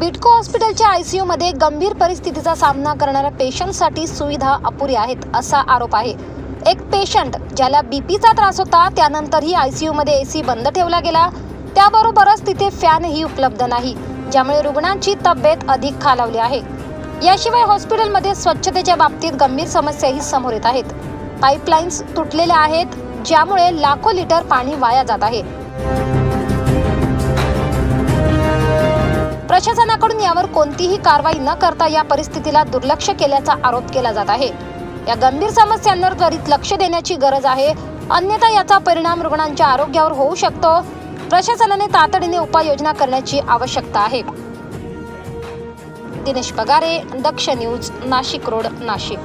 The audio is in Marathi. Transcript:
बिटको हॉस्पिटलच्या आयसीयू मध्ये गंभीर परिस्थितीचा सामना करणाऱ्या पेशंटसाठी सुविधा अपुऱ्या आहेत असा आरोप आहे. एक पेशंट ज्याला बीपीचा त्रास होता त्यानंतरही आयसीयू मध्ये एसी बंद ठेवला गेला. त्याबरोबरच तिथे फॅनही उपलब्ध नाही ज्यामुळे रुग्णांची तब्येत अधिक खालावली आहे. याशिवाय हॉस्पिटलमध्ये स्वच्छतेच्या बाबतीत गंभीर समस्याही समोर येत आहेत. पाईपलाईन्स तुटलेल्या आहेत ज्यामुळे लाखो लिटर पाणी वाया जात आहे. प्रशासनाकडून यावर कोणतीही कारवाई न करता या परिस्थितीला दुर्लक्ष केल्याचा आरोप केला जात आहे. या गंभीर समस्यांवर त्वरित लक्ष देण्याची गरज आहे. अन्यथा याचा परिणाम रुग्णांच्या आरोग्यावर होऊ शकतो. प्रशासनाने तातडीने उपाययोजना करण्याची आवश्यकता आहे. Dinesh Pagare Daksh news Nashik road Nashik.